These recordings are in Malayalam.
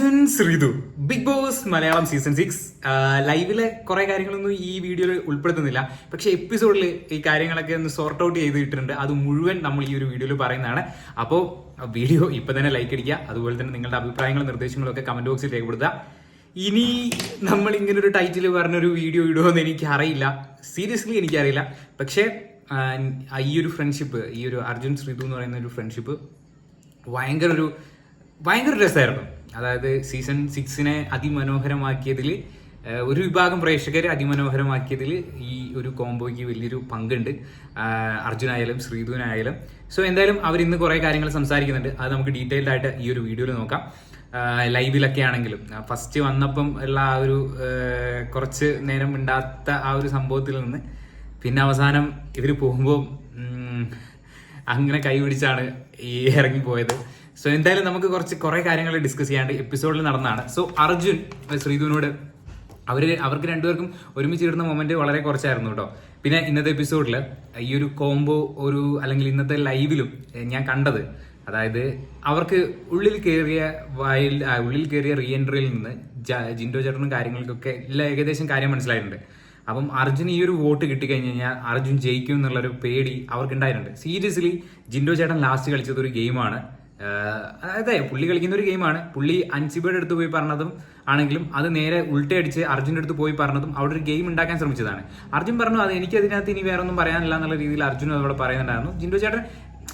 Arjun Sreethu. Bigg Boss Malayalam season six ലൈവിലെ കുറെ കാര്യങ്ങളൊന്നും ഈ വീഡിയോയിൽ ഉൾപ്പെടുത്തുന്നില്ല. പക്ഷെ എപ്പിസോഡിൽ ഈ കാര്യങ്ങളൊക്കെ ഒന്ന് സോർട്ട് ഔട്ട് ചെയ്തിട്ടുണ്ട് അത് മുഴുവൻ നമ്മൾ ഈ ഒരു വീഡിയോയിൽ പറയുന്നതാണ്. അപ്പോൾ വീഡിയോ ഇപ്പൊ തന്നെ ലൈക്ക് അടിക്കുക. അതുപോലെ തന്നെ നിങ്ങളുടെ അഭിപ്രായങ്ങളും നിർദ്ദേശങ്ങളും ഒക്കെ കമന്റ് ബോക്സിൽ രേഖപ്പെടുത്തുക. ഇനി നമ്മൾ ഇങ്ങനെ ഒരു ടൈറ്റിൽ പറഞ്ഞൊരു വീഡിയോ ഇടുമെന്ന് എനിക്ക് അറിയില്ല സീരിയസ്ലി എനിക്കറിയില്ല. പക്ഷേ ഈ ഒരു ഫ്രണ്ട്ഷിപ്പ് ഈ ഒരു അർജുൻ ശ്രീതു എന്ന് പറയുന്ന ഒരു ഫ്രണ്ട്ഷിപ്പ് ഭയങ്കര ഒരു ഭയങ്കര രസമായിരുന്നു. അതായത് സീസൺ സിക്സിനെ അതിമനോഹരമാക്കിയതിൽ ഒരു വിഭാഗം പ്രേക്ഷകരെ അതിമനോഹരമാക്കിയതിൽ ഈ ഒരു കോംബോയ്ക്ക് വലിയൊരു പങ്കുണ്ട്. അർജുനായാലും ശ്രീധുവിനായാലും. സോ എന്തായാലും അവർ ഇന്ന് കുറേ കാര്യങ്ങൾ സംസാരിക്കുന്നുണ്ട്. അത് നമുക്ക് ഡീറ്റെയിൽഡ് ആയിട്ട് ഈ ഒരു വീഡിയോയിൽ നോക്കാം. ലൈവിലൊക്കെ ആണെങ്കിലും. ഫസ്റ്റ് വന്നപ്പം ഉള്ള ആ ഒരു കുറച്ച് നേരം ഉണ്ടാത്ത ആ ഒരു സംഭവത്തിൽ നിന്ന് പിന്നെ അവസാനം ഇവർ പോകുമ്പോൾ അങ്ങനെ കൈപിടിച്ചാണ് ഈ ഇറങ്ങിപ്പോയത്. സോ എന്തായാലും നമുക്ക് കുറച്ച് കുറെ കാര്യങ്ങൾ ഡിസ്കസ് ചെയ്യാണ്ട് എപ്പിസോഡിൽ നടന്നതാണ്. സോ അർജുൻ ശ്രീധുവിനോട് അവർ അവർക്ക് രണ്ടുപേർക്കും ഒരുമിച്ച് ഇടുന്ന മൊമെന്റ് വളരെ കുറച്ചായിരുന്നു കേട്ടോ പിന്നെ ഇന്നത്തെ എപ്പിസോഡിൽ ഈ ഒരു കോംബോ ഒരു അല്ലെങ്കിൽ ഇന്നത്തെ ലൈവിലും ഞാൻ കണ്ടത്. അതായത് അവർക്ക് ഉള്ളിൽ കയറിയ വായിൽ ഉള്ളിൽ കയറിയ റീ എൻട്രിയിൽ നിന്ന് ജിൻഡോ ചേട്ടനും കാര്യങ്ങൾക്കൊക്കെ എല്ലാം ഏകദേശം കാര്യം മനസ്സിലായിട്ടുണ്ട്. അപ്പം അർജുൻ ഈ ഒരു വോട്ട് കിട്ടിക്കഴിഞ്ഞ് കഴിഞ്ഞാൽ അർജുൻ ജയിക്കും എന്നുള്ളൊരു പേടി അവർക്ക് ഉണ്ടായിട്ടുണ്ട് സീരിയസ്ലി ജിൻഡോ ചേട്ടൻ ലാസ്റ്റ് കളിച്ചത് ഒരു ഗെയിമാണ് അതെ പുള്ളി കളിക്കുന്ന ഒരു ഗെയിമാണ് പുള്ളി അൻസിബയുടെ അടുത്ത് പോയി പറഞ്ഞതും ആണെങ്കിലും അത് നേരെ ഉൾട്ടയടിച്ച് അർജുന്റെ അടുത്ത് പോയി പറഞ്ഞതും അവിടെ ഒരു ഗെയിം ഉണ്ടാക്കാൻ ശ്രമിച്ചതാണ്. അർജുൻ പറഞ്ഞു അത് എനിക്ക് അതിനകത്ത് ഇനി വേറെ ഒന്നും പറയാനില്ല എന്നുള്ള രീതിയിൽ അർജുൻ അതോടെ പറയുന്നുണ്ടായിരുന്നു. ജിൻഡോ ചേട്ടൻ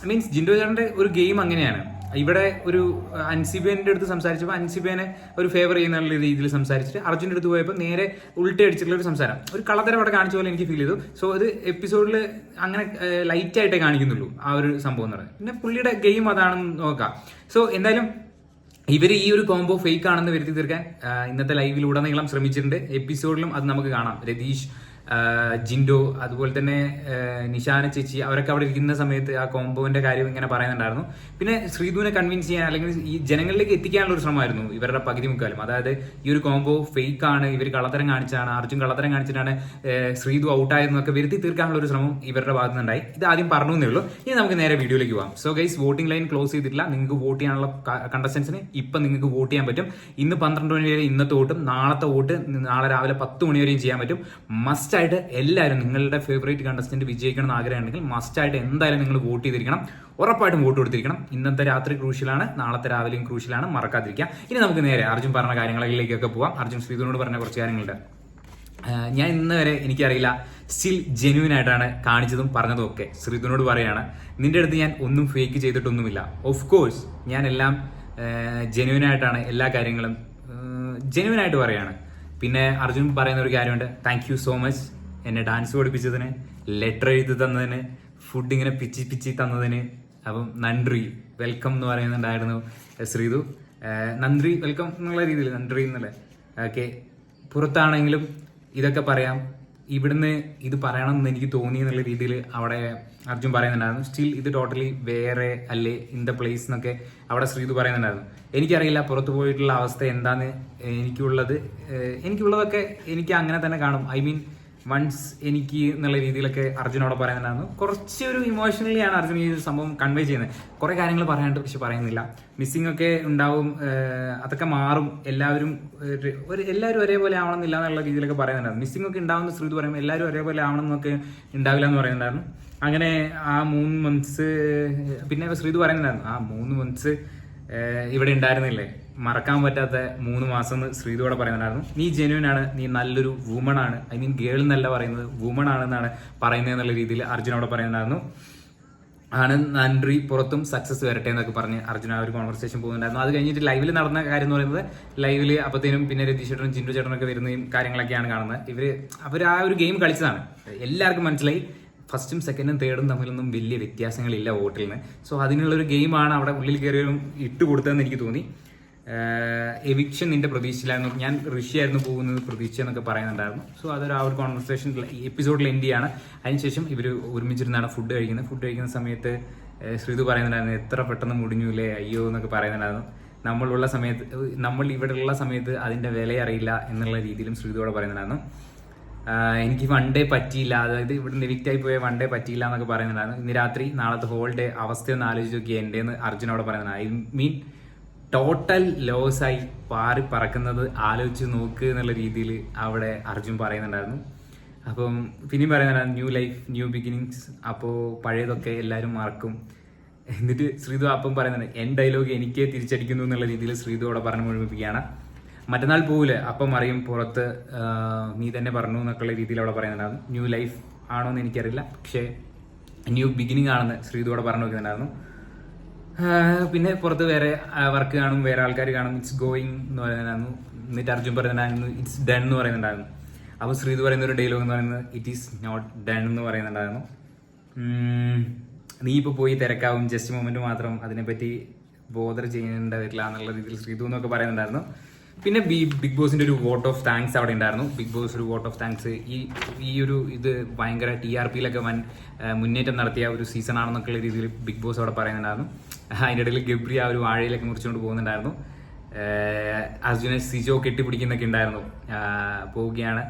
മീൻസ് ജിൻഡോ ചേട്ടന്റെ ഒരു ഗെയിം അങ്ങനെയാണ്. ഇവിടെ ഒരു അൻസിബേന്റെ അടുത്ത് സംസാരിച്ചപ്പോൾ അൻസിബേനെ ഒരു ഫേവർ ചെയ്യുന്ന രീതിയിൽ സംസാരിച്ചിട്ട് അർജുന്റെ അടുത്ത് പോയപ്പോൾ നേരെ ഉൾട്ടയടിച്ചിട്ടുള്ള ഒരു സംസാരം. ഒരു കളത്തരം അവിടെ കാണിച്ച പോലെ എനിക്ക് ഫീൽ ചെയ്തു. സോ അത് എപ്പിസോഡിൽ അങ്ങനെ ലൈറ്റ് ആയിട്ടേ കാണിക്കുന്നുള്ളൂ ആ ഒരു സംഭവം എന്ന് പറയുന്നത്. പിന്നെ പുള്ളിയുടെ ഗെയിം അതാണെന്ന് നോക്കാം. സോ എന്തായാലും ഇവർ ഈ ഒരു കോംബോ ഫേക്ക് ആണെന്ന് വരുത്തി തീർക്കാൻ ഇന്നത്തെ ലൈവിലുടനീളം ശ്രമിച്ചിട്ടുണ്ട്. എപ്പിസോഡിലും അത് നമുക്ക് കാണാം. രതീഷ് ജിൻഡോ അതുപോലെ തന്നെ നിഷാന ചേച്ചി അവരൊക്കെ അവിടെ ഇരിക്കുന്ന സമയത്ത് ആ കോംബോന്റെ കാര്യം ഇങ്ങനെ പറയുന്നുണ്ടായിരുന്നു. പിന്നെ ശ്രീധുവിനെ കൺവിൻസ് ചെയ്യാൻ അല്ലെങ്കിൽ ഈ ജനങ്ങളിലേക്ക് എത്തിക്കാനുള്ള ഒരു ശ്രമമായിരുന്നു ഇവരുടെ പകുതി മുക്കാലും. അതായത് ഈ ഒരു കോംബോ ഫേക്ക് ആണ് ഇവർ കള്ളത്തരം കാണിച്ചാണ് അർജുൻ കള്ളത്തരം കാണിച്ചിട്ടാണ് ശ്രീധു ഔട്ടായതെന്നൊക്കെ വരുത്തി തീർക്കാനുള്ള ഒരു ശ്രമം ഇവരുടെ ഭാഗത്തു നിന്നുണ്ടായി ഇത് ആദ്യം പറഞ്ഞു ഉള്ളൂ. ഇനി നമുക്ക് നേരെ വീഡിയോയിലേക്ക് പോകാം so guys voting line close ചെയ്തിട്ടില്ല. നിങ്ങൾക്ക് വോട്ട് ചെയ്യാനുള്ള കണ്ടസ്റ്റൻസിന് ഇപ്പം നിങ്ങൾക്ക് വോട്ട് ചെയ്യാൻ പറ്റും. ഇന്ന് പന്ത്രണ്ട് മണി വരെ ഇന്നത്തെ വോട്ടും നാളത്തെ വോട്ട് നാളെ രാവിലെ പത്ത് മണി വരെയും ചെയ്യാൻ പറ്റും. മസ്റ്റ് ആയിട്ട് എല്ലാവരും നിങ്ങളുടെ ഫേവറേറ്റ് കണ്ടസ്റ്റന്റ് വിജയിക്കണം എന്ന് ആഗ്രഹമുണ്ടെങ്കിൽ മസ്റ്റായിട്ട് എന്തായാലും നിങ്ങൾ വോട്ട് ചെയ്തിരിക്കണം. ഉറപ്പായിട്ടും വോട്ട് കൊടുത്തിരിക്കണം. ഇന്നത്തെ രാത്രി ക്രൂഷ്യലാണ് നാളത്തെ രാവിലെയും ക്രൂഷ്യലാണ് മറക്കാതിരിക്കുക. ഇനി നമുക്ക് നേരെ അർജുൻ പറഞ്ഞ കാര്യങ്ങളിലേക്കൊക്കെ പോവാം. അർജുൻ ശ്രീധുനോട് പറഞ്ഞ കുറച്ച് കാര്യങ്ങളുണ്ട്. ഞാൻ ഇന്ന് വരെ എനിക്കറിയില്ല. സ്റ്റിൽ ജെന്യൂൻ ആയിട്ടാണ് കാണിച്ചതും പറഞ്ഞതും ഒക്കെ. ശ്രീധുനോട് പറയാണ് നിന്റെ അടുത്ത് ഞാൻ ഒന്നും ഫേക്ക് ചെയ്തിട്ടൊന്നുമില്ല. ഓഫ് കോഴ്സ് ഞാൻ എല്ലാം ജെന്യൂൻ ആയിട്ടാണ് എല്ലാ കാര്യങ്ങളും ജെന്യൂൻ ആയിട്ട് പറയാണ്. പിന്നെ അർജുൻ പറയുന്ന ഒരു കാര്യമുണ്ട്. താങ്ക് യു സോ മച്ച് എന്നെ ഡാൻസ് പഠിപ്പിച്ചതിന് ലെറ്റർ എഴുതി തന്നതിന് ഫുഡ് ഇങ്ങനെ പിച്ചി പിച്ചി തന്നതിന്. അപ്പം നന്ദി വെൽക്കം എന്ന് പറയുന്നുണ്ടായിരുന്നു ശ്രീതു. നന്ദി വെൽക്കം എന്നുള്ള രീതിയിൽ നന്ദി എന്നല്ലേ ഓക്കെ. പുറത്താണെങ്കിലും ഇതൊക്കെ പറയാം. ഇവിടുന്ന് ഇത് പറയണം എന്ന് എനിക്ക് തോന്നി എന്നുള്ള രീതിയിൽ അവിടെ അർജുൻ പറയുന്നുണ്ടായിരുന്നു. സ്റ്റിൽ ഇത് ടോട്ടലി വേറെ അല്ലേ ഇൻ ദ പ്ലേസ് എന്നൊക്കെ അവിടെ ശ്രീതു പറയുന്നുണ്ടായിരുന്നു. എനിക്കറിയില്ല പുറത്തു പോയിട്ടുള്ള അവസ്ഥ എന്താന്ന് എനിക്കുള്ളത് എനിക്കുള്ളതൊക്കെ എനിക്ക് അങ്ങനെ തന്നെ കാണും. ഐ മീൻ വൺസ് എനിക്ക് എന്നുള്ള രീതിയിലൊക്കെ അർജുനോട് അവിടെ കുറച്ചൊരു ഇമോഷണലി ആണ് അർജുൻ ഈ സംഭവം കൺവേ ചെയ്യുന്നത്. കുറെ കാര്യങ്ങൾ പറയാനുണ്ട് പക്ഷെ പറയുന്നില്ല മിസ്സിംഗ് ഒക്കെ ഉണ്ടാവും അതൊക്കെ മാറും. എല്ലാവരും ഒരു എല്ലാവരും ഒരേപോലെ ആവണമെന്നില്ല എന്നുള്ള രീതിയിലൊക്കെ പറയുന്നുണ്ടായിരുന്നു. മിസ്സിംഗ് ഒക്കെ ഉണ്ടാവുന്ന ശ്രുതി പറയുമ്പോൾ എല്ലാവരും ഒരേപോലെ ആവണം എന്നൊക്കെ ഉണ്ടാവില്ല എന്ന് പറയുന്നുണ്ടായിരുന്നു. അങ്ങനെ ആ മൂന്ന് മന്ത്സ് പിന്നെ ശ്രീതു പറയുന്നുണ്ടായിരുന്നു ആ മൂന്ന് മന്ത്സ് ഇവിടെ ഉണ്ടായിരുന്നില്ലേ? മറക്കാൻ പറ്റാത്ത മൂന്ന് മാസം എന്ന് ശ്രീതുവിടെ പറയുന്നുണ്ടായിരുന്നു. നീ ജെന്യൂൻ ആണ് നീ നല്ലൊരു വുമൺ ആണ് ഐ മീൻ ഗേൾ എന്നല്ല പറയുന്നത് വുമൺ ആണെന്നാണ് പറയുന്നത് എന്നുള്ള രീതിയിൽ അർജുനോട് പറയുന്നുണ്ടായിരുന്നു. ആണ് നന്ദി പുറത്തും സക്സസ് വരട്ടെ എന്നൊക്കെ പറഞ്ഞ് അർജുന ഒരു കോൺവെർസേഷൻ പോകുന്നുണ്ടായിരുന്നു. അത് കഴിഞ്ഞിട്ട് ലൈവിൽ നടന്ന കാര്യം എന്ന് പറയുന്നത് ലൈവിൽ അപ്പത്തേനും പിന്നെ രതീഷ് ചേട്ടനും ചിന്തു ചേട്ടനൊക്കെ വരുന്നതും കാര്യങ്ങളൊക്കെയാണ് കാണുന്നത്. ഇവർ അവർ ആ ഒരു ഗെയിം കളിച്ചതാണ്. എല്ലാവർക്കും മനസ്സിലായി. ഫസ്റ്റും സെക്കൻഡും തേർഡും തമ്മിലൊന്നും വലിയ വ്യത്യാസങ്ങളില്ല വോട്ടിൽ നിന്ന് സോ അതിനുള്ള ഒരു ഗെയിമാണ് അവിടെ ഉള്ളിൽ കയറിയവരും ഇട്ട് കൊടുത്തതെന്ന് എനിക്ക് തോന്നി. എവിക്ഷൻ നിന്റെ പ്രതീക്ഷയിലായിരുന്നു. ഞാൻ ഋഷിയായിരുന്നു പോകുന്നത് പ്രതീക്ഷ എന്നൊക്കെ പറയുന്നുണ്ടായിരുന്നു. സോ അതൊരു ആ ഒരു കോൺവെർസേഷൻ എപ്പിസോഡിൽ എൻഡ് ചെയ്യാണ്. അതിനുശേഷം ഇവർ ഒരുമിച്ചിരുന്നാണ് ഫുഡ് കഴിക്കുന്നത്. ഫുഡ് കഴിക്കുന്ന സമയത്ത് ശ്രീതു പറയുന്നുണ്ടായിരുന്നു എത്ര പെട്ടെന്ന് മുടിഞ്ഞൂലേ? അയ്യോ എന്നൊക്കെ പറയുന്നുണ്ടായിരുന്നു. നമ്മളുള്ള സമയത്ത് നമ്മൾ ഇവിടെയുള്ള സമയത്ത് അതിന്റെ വില അറിയില്ല എന്നുള്ള രീതിയിലും ശ്രീതുവോടെ പറയുന്നുണ്ടായിരുന്നു. എനിക്ക് വൺ ഡേ പറ്റിയില്ല. അതായത് ഇവിടുന്ന് എവിക്റ്റ് ആയി പോയ വൺ ഡേ പറ്റിയില്ല എന്നൊക്കെ പറയുന്നുണ്ടായിരുന്നു. ഇന്ന് രാത്രി നാളത്തെ ഹോൾ ഡേ അവസ്ഥയൊന്ന് ആലോചിച്ച് നോക്കി എന്റെ എന്ന് അർജുനോട് പറയുന്നത് ഐ മീൻ ടോട്ടൽ ലോസായി പാറി പറക്കുന്നത് ആലോചിച്ച് നോക്ക് എന്നുള്ള രീതിയിൽ അവിടെ അർജുൻ പറയുന്നുണ്ടായിരുന്നു. അപ്പം പിന്നെയും പറയുന്നുണ്ടായിരുന്നു ന്യൂ ലൈഫ് ന്യൂ ബിഗിനിങ്സ് അപ്പോൾ പഴയതൊക്കെ എല്ലാവരും മറക്കും. എന്നിട്ട് ശ്രീതു അപ്പം പറയുന്നുണ്ട് എൻ ഡയലോഗ് എനിക്കേ തിരിച്ചടിക്കുന്നു എന്നുള്ള രീതിയിൽ ശ്രീതു അവിടെ പറഞ്ഞു മുഴുമിപ്പിക്കുകയാണ്. മറ്റന്നാൾ പോവില്ലേ അപ്പം അറിയും പുറത്ത് നീ തന്നെ പറഞ്ഞു എന്നൊക്കെയുള്ള രീതിയിൽ അവിടെ പറയുന്നുണ്ടായിരുന്നു. ന്യൂ ലൈഫ് ആണോ എന്ന് എനിക്കറിയില്ല. പക്ഷേ ന്യൂ ബിഗിനിങ് ആണെന്ന് ശ്രീതു അവിടെ പറഞ്ഞു നോക്കുന്നുണ്ടായിരുന്നു പിന്നെ പുറത്ത് വേറെ വർക്ക് കാണും വേറെ ആൾക്കാർ കാണും. ഇറ്റ്സ് ഗോയിങ് എന്ന് പറയുന്നുണ്ടായിരുന്നു. എന്നിട്ട് അർജുൻ പറയുന്നുണ്ടായിരുന്നു ഇറ്റ്സ് ഡൺ എന്ന് പറയുന്നുണ്ടായിരുന്നു. അപ്പോൾ ശ്രീതു പറയുന്ന ഒരു ഡയലോഗ് എന്ന് പറയുന്നത് ഇറ്റ് ഈസ് നോട്ട് ഡൺ എന്ന് പറയുന്നുണ്ടായിരുന്നു. നീ ഇപ്പോൾ പോയി തിരക്കാവും. ജസ്റ്റ് മൊമെന്റ് മാത്രം അതിനെപ്പറ്റി ബോധർ ചെയ്യേണ്ടതില്ല എന്നുള്ള രീതിയിൽ ശ്രീതു എന്നൊക്കെ പറയുന്നുണ്ടായിരുന്നു. പിന്നെ ബി ബിഗ് ബോസിന്റെ ഒരു വോട്ട് ഓഫ് താങ്ക്സ് അവിടെ ഉണ്ടായിരുന്നു. ബിഗ് ബോസ് ഒരു വോട്ട് ഓഫ് താങ്ക്സ്. ഈ ഈ ഒരു ഇത് ഭയങ്കര ടി ആർ പിയിലൊക്കെ വൻ മുന്നേറ്റം നടത്തിയ ഒരു സീസൺ ആണെന്നൊക്കെയുള്ള രീതിയിൽ ബിഗ് ബോസ് അവിടെ പറയുന്നുണ്ടായിരുന്നു. അതിന്റെ ഇടയിൽ ഗബ്രി ആ ഒരു വാഴയിലൊക്കെ മുറിച്ചുകൊണ്ട് പോകുന്നുണ്ടായിരുന്നു. അർജുനെ സിജോ കെട്ടിപ്പിടിക്കുന്നൊക്കെ ഉണ്ടായിരുന്നു. പോവുകയാണ്.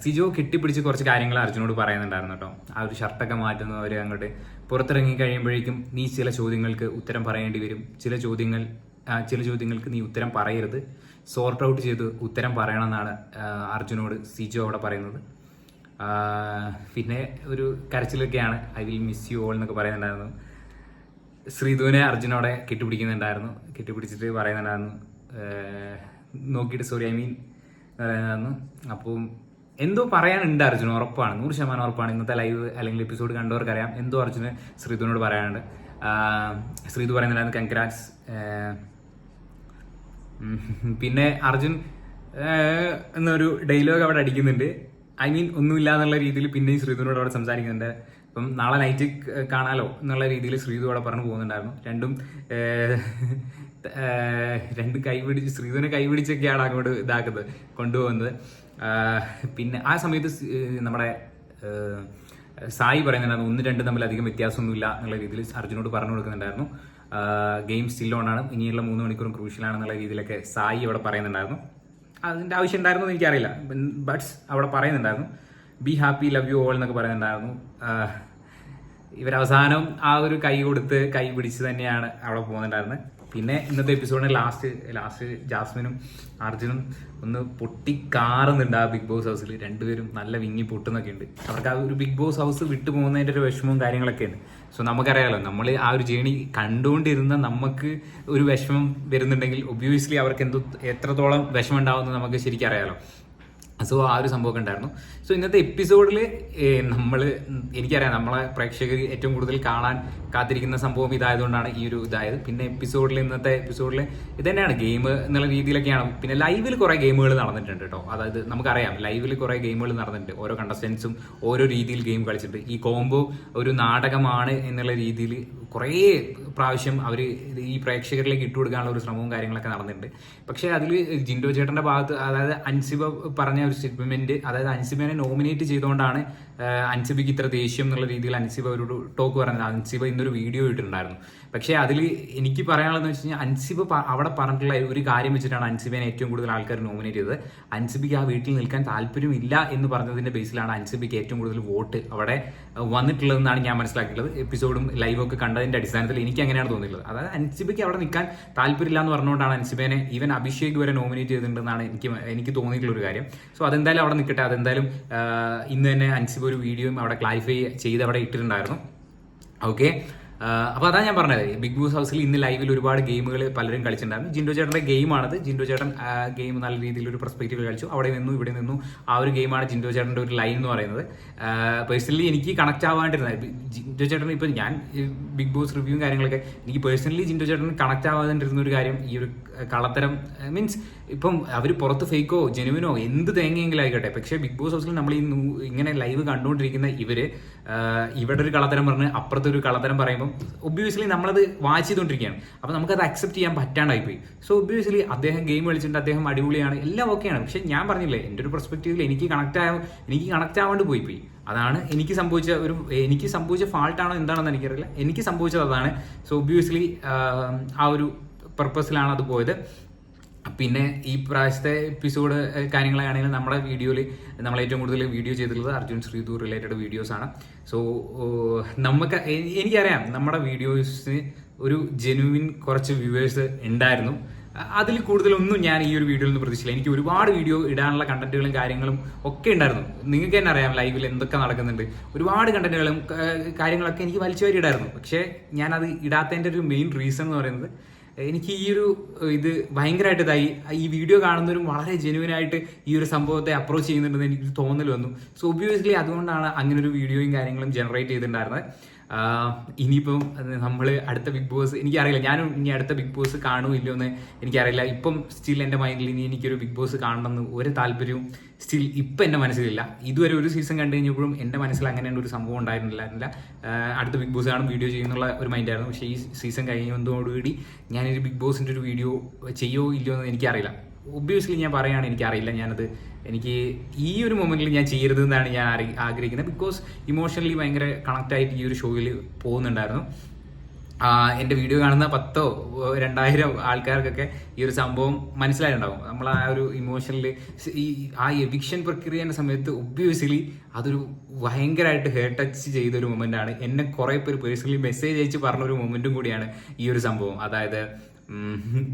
സിജോ കെട്ടിപ്പിടിച്ച് കുറച്ച് കാര്യങ്ങൾ അർജുനോട് പറയുന്നുണ്ടായിരുന്നു കേട്ടോ. ആ ഒരു ഷർട്ടൊക്കെ മാറ്റുന്നു അവർ അങ്ങോട്ട് പുറത്തിറങ്ങി കഴിയുമ്പോഴേക്കും നീ ചില ചോദ്യങ്ങൾക്ക് ഉത്തരം പറയേണ്ടി വരും. ചില ചോദ്യങ്ങൾ ചില ചോദ്യങ്ങൾക്ക് നീ ഉത്തരം പറയരുത്. സോർട്ട് ഔട്ട് ചെയ്ത് ഉത്തരം പറയണമെന്നാണ് അർജുനോട് സിജോ അവിടെ പറയുന്നത്. പിന്നെ ഒരു കരച്ചിലൊക്കെയാണ് I will miss you all എന്നൊക്കെ പറയുന്നുണ്ടായിരുന്നു. ശ്രീധുവിനെ അർജുനോടെ കെട്ടിപ്പിടിക്കുന്നുണ്ടായിരുന്നു കെട്ടിപ്പിടിച്ചിട്ട് പറയുന്നുണ്ടായിരുന്നു. നോക്കിയിട്ട് സോറി ഐ മീൻ പറയുന്നുണ്ടായിരുന്നു. അപ്പം എന്തോ പറയാനുണ്ട് അർജുന ഉറപ്പാണ്. നൂറ് ശതമാനം ഉറപ്പാണ്. ഇന്നത്തെ ലൈവ് അല്ലെങ്കിൽ എപ്പിസോഡ് കണ്ടവർക്കറിയാം എന്തോ അർജുന് ശ്രീധുവിനോട് പറയാനുണ്ട്. ശ്രീധു പറയുന്നുണ്ടായിരുന്നു കൺഗ്രാറ്റ്സ് പിന്നെ അർജുൻ എന്നൊരു ഡയലോഗ് അവിടെ അടിക്കുന്നുണ്ട്. ഐ മീൻ ഒന്നുമില്ല എന്നുള്ള രീതിയിൽ പിന്നെയും ശ്രീധുവിനോട് അവിടെ സംസാരിക്കുന്നുണ്ട്. അപ്പം നാളെ നൈറ്റ് കാണാലോ എന്നുള്ള രീതിയിൽ ശ്രീധു അവിടെ പറഞ്ഞു പോകുന്നുണ്ടായിരുന്നു. രണ്ടും രണ്ട് ഏഹ്, രണ്ടും കൈപിടിച്ച് ശ്രീധുവിനെ കൈപിടിച്ചൊക്കെയാണ് അങ്ങോട്ട് ഇതാക്കുന്നത് കൊണ്ടുപോകുന്നത്. പിന്നെ ആ സമയത്ത് നമ്മുടെ സായി പറയുന്നുണ്ടായിരുന്നു ഒന്ന് രണ്ട് തമ്മിൽ അധികം വ്യത്യാസമൊന്നുമില്ല എന്നുള്ള രീതിയിൽ അർജുനോട് പറഞ്ഞു കൊടുക്കുന്നുണ്ടായിരുന്നു. ഗെയിം സ്റ്റിൽ ഓണാണ് ഇനിയുള്ള മൂന്ന് മണിക്കൂറും ക്രൂഷ്യലാണെന്നുള്ള രീതിയിലൊക്കെ സായി അവിടെ പറയുന്നുണ്ടായിരുന്നു. അതിന്റെ ആവശ്യം ഉണ്ടായിരുന്നു എനിക്കറിയില്ല. ബട്ട്സ് അവിടെ പറയുന്നുണ്ടായിരുന്നു. Be happy love you all എന്നൊക്കെ പറയുന്നുണ്ടായിരുന്നു. ഇവരവസാനം ആ ഒരു കൈ കൊടുത്ത് കൈ പിടിച്ച് തന്നെയാണ് അവിടെ പോകുന്നുണ്ടായിരുന്നത്. പിന്നെ ഇന്നത്തെ എപ്പിസോഡിന് ലാസ്റ്റ് ലാസ്റ്റ് ജാസ്മിനും അർജുനും ഒന്ന് പൊട്ടിക്കാറുന്നുണ്ട് ആ ബിഗ് ബോസ് ഹൗസിൽ രണ്ടുപേരും നല്ല വിങ്ങി പൊട്ടുന്നൊക്കെ ഉണ്ട്. അവർക്ക് ആ ഒരു ബിഗ് ബോസ് ഹൗസ് വിട്ടു പോകുന്നതിന്റെ ഒരു വിഷമവും കാര്യങ്ങളൊക്കെ ഉണ്ട്. സോ നമുക്കറിയാലോ നമ്മൾ ആ ഒരു ജേണി കണ്ടുകൊണ്ടിരുന്ന നമുക്ക് ഒരു വിഷമം വരുന്നുണ്ടെങ്കിൽ ഒബ്വിയസ്ലി അവർക്ക് എന്തോ എത്രത്തോളം വിഷമം ഉണ്ടാവുമെന്ന് നമുക്ക് ശരിക്കും അറിയാലോ. സോ ആ ഒരു സംഭവമൊക്കെ ഉണ്ടായിരുന്നു. സോ ഇന്നത്തെ എപ്പിസോഡിൽ നമ്മൾ എനിക്കറിയാം നമ്മളെ പ്രേക്ഷകർ ഏറ്റവും കൂടുതൽ കാണാൻ കാത്തിരിക്കുന്ന സംഭവം ഇതായതുകൊണ്ടാണ് ഈ ഒരു ഇതായത്. പിന്നെ എപ്പിസോഡിൽ ഇന്നത്തെ എപ്പിസോഡിൽ ഇത് തന്നെയാണ് ഗെയിം എന്നുള്ള രീതിയിലൊക്കെയാണ്. പിന്നെ ലൈവിൽ കുറേ ഗെയിമുകൾ നടന്നിട്ടുണ്ട് കേട്ടോ. അതായത് നമുക്കറിയാം ലൈവിൽ കുറേ ഗെയിമുകൾ നടന്നിട്ടുണ്ട്. ഓരോ കണ്ടസ്റ്റൻസും ഓരോ രീതിയിൽ ഗെയിം കളിച്ചിട്ടുണ്ട്. ഈ കോംബോ ഒരു നാടകമാണ് എന്നുള്ള രീതിയിൽ കുറേ പ്രാവശ്യം അവർ ഈ പ്രേക്ഷകരിലേക്ക് ഇട്ടു കൊടുക്കാനുള്ള ഒരു ശ്രമവും കാര്യങ്ങളൊക്കെ നടന്നിട്ടുണ്ട്. പക്ഷേ അതിൽ ജിൻഡോ ചേട്ടന്റെ ഭാഗത്ത് അതായത് അൻസിബ പറഞ്ഞ ഒരു സ്റ്റേറ്റ്മെന്റ് അതായത് അൻസിബനെ നോമിനേറ്റ് ചെയ്തുകൊണ്ടാണ് അൻസിബയ്ക്ക് ഇത്ര ദേഷ്യം എന്നുള്ള രീതിയിൽ അൻസിബ ഒരു ടോക്ക് പറഞ്ഞത്. അൻസിബ ഇന്നൊരു വീഡിയോ ഇട്ടിട്ടുണ്ടായിരുന്നു. പക്ഷേ അതിൽ എനിക്ക് പറയാനുള്ളതെന്ന് വെച്ച് കഴിഞ്ഞാൽ അൻസിബ് അവിടെ പറഞ്ഞിട്ടുള്ള ഒരു കാര്യം വെച്ചിട്ടാണ് അൻസിബിനെ ഏറ്റവും കൂടുതൽ ആൾക്കാർ നോമിനേറ്റ് ചെയ്തത്. അൻസിബിക്ക് ആ വീട്ടിൽ നിൽക്കാൻ താല്പര്യമില്ല എന്ന് പറഞ്ഞതിന്റെ ബേസിലാണ് അൻസിബിക്ക് ഏറ്റവും കൂടുതൽ വോട്ട് അവിടെ വന്നിട്ടുള്ളതെന്നാണ് ഞാൻ മനസ്സിലാക്കിയിട്ടുള്ളത്. എപ്പിസോഡും ലൈവും ഒക്കെ കണ്ടതിന്റെ അടിസ്ഥാനത്തിൽ എനിക്ക് അങ്ങനെയാണ് തോന്നിയിട്ടുള്ളത്. അതായത് അൻസിബിക്ക് അവിടെ നിൽക്കാൻ താല്പര്യമില്ല എന്ന് പറഞ്ഞുകൊണ്ടാണ് അൻസിബേനെ ഈവൻ അഭിഷേക് വരെ നോമിനേറ്റ് ചെയ്തിട്ടുണ്ടെന്നാണ് എനിക്ക് എനിക്ക് തോന്നിയിട്ടുള്ള ഒരു കാര്യം. സോ അതെന്തായാലും അവിടെ നിൽക്കട്ടെ. അതെന്തായാലും ഇന്ന് തന്നെ അൻസിബ് ഒരു വീഡിയോയും അവിടെ ക്ലാരിഫൈ ചെയ്ത് അവിടെ ഇട്ടിട്ടുണ്ടായിരുന്നു. ഓക്കെ അപ്പൊ അതാ ഞാൻ പറഞ്ഞത്. ബിഗ് ബോസ് ഹൗസിൽ ഇന്ന് ലൈവിൽ ഒരുപാട് ഗെയിമുകൾ പലരും കളിച്ചിട്ടുണ്ടായിരുന്നു. ജിൻഡോ ചേട്ടന്റെ ഗെയിമാണത് ജിൻഡോ ചേട്ടൻ ഗെയിം നല്ല രീതിയിൽ ഒരു പെർസ്പെക്റ്റീവ് കളിച്ചു. അവിടെ നിന്നു ഇവിടെ നിന്നു ആ ഒരു ഗെയിമാണ് ജിൻഡോ ചേട്ടന്റെ ഒരു ലൈൻ എന്ന് പറയുന്നത്. പേഴ്സണലി എനിക്ക് കണക്ട് ആവാണ്ടിരുന്നത്. ജിൻഡോ ചേട്ടൻ ഇപ്പൊ ഞാൻ ബിഗ് ബോസ് റിവ്യൂവും കാര്യങ്ങളൊക്കെ എനിക്ക് പേഴ്സണലി ജിൻഡോ ചേട്ടൻ കണക്ട് ആവാതിരുന്ന ഒരു കാര്യം ഈ ഒരു കളത്തരം മീൻസ് ഇപ്പം അവർ പുറത്ത് ഫേക്കോ ജെനുവിനോ എന്ത് തേങ്ങയെങ്കിലും ആയിക്കോട്ടെ. പക്ഷേ ബിഗ് ബോസ് ഹൗസിൽ നമ്മൾ ഈ ഇങ്ങനെ ലൈവ് കണ്ടുകൊണ്ടിരിക്കുന്ന ആഹ് ഇവിടെ ഒരു കളത്തരം പറഞ്ഞ് അപ്പുറത്തെ ഒരു കളത്തരം പറയുമ്പോൾ ഒബ്വിയസ്ലി നമ്മളത് വാച്ച് ചെയ്തുകൊണ്ടിരിക്കുകയാണ്. അപ്പോൾ നമുക്കത് അക്സെപ്റ്റ് ചെയ്യാൻ പറ്റാണ്ടായി പോയി. സോ ഒബ്വിയസ്ലി അദ്ദേഹം ഗെയിം കളിച്ചിട്ടുണ്ട് അദ്ദേഹം അടിപൊളിയാണ് എല്ലാം ഓക്കെയാണ് പക്ഷേ ഞാൻ പറഞ്ഞില്ലേ എന്റെ ഒരു പെർസ്പെക്റ്റീവിൽ എനിക്ക് കണക്ട് ആയ എനിക്ക് കണക്ട് ആവാണ്ട് പോയി പോയി. അതാണ് എനിക്ക് സംഭവിച്ച ഒരു എനിക്ക് സംഭവിച്ച ഫാൾട്ടാണോ എന്താണെന്ന് എനിക്കറിയില്ല. എനിക്ക് സംഭവിച്ചത് അതാണ്. സോ ഒബ്വിയസ്ലി ആ ഒരു പർപ്പസിലാണ് അത് പോയത്. പിന്നെ ഈ പ്രാവശ്യത്തെ എപ്പിസോഡ് കാര്യങ്ങളാണെങ്കിൽ നമ്മുടെ വീഡിയോയിൽ നമ്മൾ ഏറ്റവും കൂടുതൽ വീഡിയോ ചെയ്തിട്ടുള്ളത് അർജുൻ ശ്രീധു റിലേറ്റഡ് വീഡിയോസ് ആണ്. സോ നമുക്ക് എനിക്കറിയാം നമ്മുടെ വീഡിയോസിന് ഒരു ജെനുവിൻ കുറച്ച് വ്യൂവേഴ്സ് ഉണ്ടായിരുന്നു. അതിൽ കൂടുതലൊന്നും ഞാൻ ഈ ഒരു വീഡിയോയിൽ നിന്ന് പ്രതീക്ഷിച്ചില്ല. എനിക്ക് ഒരുപാട് വീഡിയോ ഇടാനുള്ള കണ്ടന്റുകളും കാര്യങ്ങളും ഒക്കെ ഉണ്ടായിരുന്നു. നിങ്ങൾക്ക് തന്നെ അറിയാം ലൈവിൽ എന്തൊക്കെ നടക്കുന്നുണ്ട്. ഒരുപാട് കണ്ടന്റുകളും കാര്യങ്ങളൊക്കെ എനിക്ക് വലിച്ചു വരിയിടായിരുന്നു പക്ഷേ ഞാനത് ഇടാത്തതിന്റെ ഒരു മെയിൻ റീസൺ എന്ന് പറയുന്നത് എനിക്ക് ഈ ഒരു ഇത് ഭയങ്കരമായിട്ട് ഇതായി ഈ വീഡിയോ കാണുന്നവരും വളരെ ജെനുവൻ ആയിട്ട് ഈ ഒരു സംഭവത്തെ അപ്രോച്ച് ചെയ്യുന്നുണ്ടെന്ന് എനിക്ക് തോന്നൽ വന്നു. സോ ഒബ്വിയസ്ലി അതുകൊണ്ടാണ് അങ്ങനെ ഒരു വീഡിയോയും കാര്യങ്ങളും ജനറേറ്റ് ചെയ്തിട്ടുണ്ടായിരുന്നത്. ഇനിയിപ്പം നമ്മൾ അടുത്ത ബിഗ് ബോസ് എനിക്കറിയില്ല. ഞാനും ഇനി അടുത്ത ബിഗ് ബോസ് കാണുമോ ഇല്ലയോ എന്ന് എനിക്കറിയില്ല. ഇപ്പം സ്റ്റിൽ എന്റെ മൈൻഡിൽ ഇനി എനിക്കൊരു ബിഗ് ബോസ് കാണണമെന്ന് ഒരു താല്പര്യവും സ്റ്റിൽ ഇപ്പം എന്റെ മനസ്സിലില്ല. ഇതുവരെ ഒരു സീസൺ കണ്ടു കഴിഞ്ഞപ്പോഴും എന്റെ മനസ്സിൽ അങ്ങനെ ഒരു സംഭവം ഉണ്ടായിരുന്നില്ല. അടുത്ത ബിഗ് ബോസ് കാണും വീഡിയോ ചെയ്യുന്നുള്ള ഒരു മൈൻഡായിരുന്നു പക്ഷേ ഈ സീസൺ കഴിയുന്നതോടുകൂടി ഞാനൊരു ബിഗ് ബോസിന്റെ ഒരു വീഡിയോ ചെയ്യോ ഇല്ലയോ എന്ന് എനിക്കറിയില്ല. ഒബ്വിയസ്ലി ഞാൻ പറയുകയാണ് എനിക്കറിയില്ല. ഞാനത് എനിക്ക് ഈ ഒരു മൊമെന്റിൽ ഞാൻ ചെയ്യരുത് എന്നാണ് ഞാൻ ആഗ്രഹിക്കുന്നത്. ബിക്കോസ് ഇമോഷണലി ഭയങ്കര ആയിട്ട് ഈ ഒരു ഷോയിൽ പോകുന്നുണ്ടായിരുന്നു. എന്റെ വീഡിയോ കാണുന്ന പത്തോ രണ്ടായിരം ആൾക്കാർക്കൊക്കെ ഈ ഒരു സംഭവം മനസ്സിലായിട്ടുണ്ടാവും. നമ്മൾ ആ ഒരു ഇമോഷനിൽ ഈ ആ എവിക്ഷൻ പ്രക്രിയേന്റെ സമയത്ത് ഒബ്വിയസ്ലി അതൊരു ഭയങ്കരമായിട്ട് ഹേർട്ട് ടച്ച് ചെയ്തൊരു മൊമെന്റ് ആണ്. എന്നെ കുറെ പേര് പേഴ്സണലി മെസ്സേജ് അയച്ച് പറഞ്ഞൊരു മൊമെന്റും കൂടിയാണ് ഈ ഒരു സംഭവം. അതായത്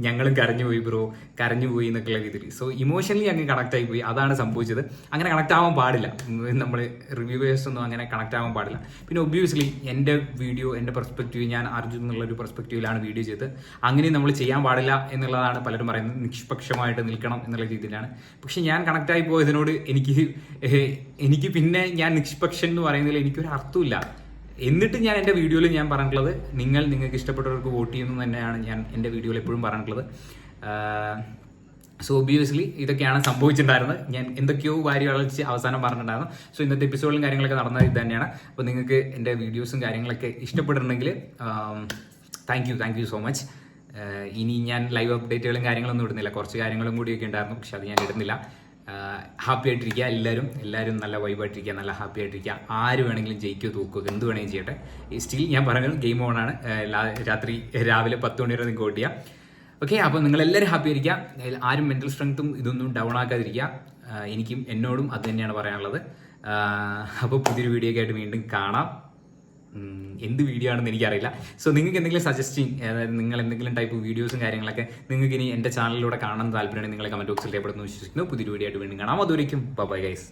ഞങ്ങളും കരഞ്ഞു പോയി ബ്രോ കരഞ്ഞു പോയി എന്നൊക്കെയുള്ള രീതിയിൽ. സോ ഇമോഷണലി അങ്ങ് കണക്ട് ആയി പോയി. അതാണ് സംഭവിച്ചത്. അങ്ങനെ കണക്ട് ആവാൻ പാടില്ല. നമ്മൾ റിവ്യൂവേഴ്സ് ഒന്നും അങ്ങനെ കണക്ട് ആവാൻ പാടില്ല. പിന്നെ ഒബ്വിയസ്ലി എന്റെ വീഡിയോ എന്റെ പെർസ്പെക്റ്റീവ് ഞാൻ അർജുൻ എന്നുള്ള ഒരു പെർസ്പെക്റ്റീവിലാണ് വീഡിയോ ചെയ്തത്. അങ്ങനെ നമ്മൾ ചെയ്യാൻ പാടില്ല എന്നുള്ളതാണ് പലരും പറയുന്നത്. നിഷ്പക്ഷമായിട്ട് നിൽക്കണം എന്നുള്ള രീതിയിലാണ്. പക്ഷെ ഞാൻ കണക്ട് ആയി പോയതിനോട് എനിക്ക് എനിക്ക് പിന്നെ ഞാൻ നിഷ്പക്ഷൻ എന്ന് പറയുന്നതിൽ എനിക്കൊരു അർത്ഥമില്ല എന്നിട്ട് ഞാൻ എന്റെ വീഡിയോയിൽ ഞാൻ പറഞ്ഞിട്ടുള്ളത് നിങ്ങൾ നിങ്ങൾക്ക് ഇഷ്ടപ്പെട്ടവർക്ക് വോട്ട് ചെയ്യുന്നു തന്നെയാണ് ഞാൻ എന്റെ വീഡിയോയിൽ എപ്പോഴും പറഞ്ഞിട്ടുള്ളത്. സോ ഒബിയസ്ലി ഇതൊക്കെയാണ് സംഭവിച്ചിട്ടുണ്ടായിരുന്നത്. ഞാൻ എന്തൊക്കെയോ വാരി വളച്ച് അവസാനം പറഞ്ഞിട്ടുണ്ടായിരുന്നു. സോ ഇന്നത്തെ എപ്പിസോഡിലും കാര്യങ്ങളൊക്കെ നടന്നത് ഇത് തന്നെയാണ്. അപ്പോൾ നിങ്ങൾക്ക് എന്റെ വീഡിയോസും കാര്യങ്ങളൊക്കെ ഇഷ്ടപ്പെട്ടിട്ടുണ്ടെങ്കിൽ thank you thank you so much ഇനി ഞാൻ ലൈവ് അപ്ഡേറ്റുകളും കാര്യങ്ങളൊന്നും ഇടുന്നില്ല. കുറച്ച് കാര്യങ്ങളും കൂടിയൊക്കെ ഉണ്ടായിരുന്നു. പക്ഷെ അത് ഞാൻ ഇടുന്നില്ല. ഹാപ്പി ആയിട്ടിരിക്കുക. എല്ലാവരും എല്ലാവരും നല്ല വൈബായിട്ടിരിക്കുക നല്ല ഹാപ്പി ആയിട്ടിരിക്കുക. ആര് വേണമെങ്കിലും ജയിക്കുകയോ തൂക്കുക എന്ത് വേണമെങ്കിലും ചെയ്യട്ടെ. സ്റ്റിൽ ഞാൻ പറഞ്ഞത് ഗെയിം ഓൺ ആണ്. രാത്രി രാവിലെ പത്ത് മണി വരെ നിങ്ങൾക്ക് വോട്ട് ചെയ്യാം. ഓക്കെ അപ്പോൾ നിങ്ങളെല്ലാവരും ഹാപ്പി ആയിരിക്കുക. ആരും മെന്റൽ സ്ട്രെങ്ത്തും ഇതൊന്നും ഡൗൺ ആക്കാതിരിക്കുക. എനിക്കും എന്നോടും അത് തന്നെയാണ് പറയാനുള്ളത്. അപ്പോൾ പുതിയൊരു വീഡിയോ ആയിട്ട് വീണ്ടും കാണാം. എന്ത് വീഡിയോ ആണെന്ന് എനിക്കറിയില്ല. സോ നിങ്ങൾക്ക് എന്തെങ്കിലും സജസ്റ്റിങ് അതായത് നിങ്ങൾ എന്തെങ്കിലും ടൈപ്പ് വീഡിയോസും കാര്യങ്ങളൊക്കെ നിങ്ങൾക്ക് ഇനി എന്റെ ചാനലിലൂടെ കാണാൻ താല്പര്യമാണെങ്കിൽ നിങ്ങളെ കമന്റ് ബോക്സിൽ രേഖപ്പെടുന്നു വിശ്വസിക്കുന്നു. പുതിയൊരു വീഡിയോ ആയിട്ട് വീണ്ടും കാണാം. അതുവരേക്കും ബൈ ഗൈസ്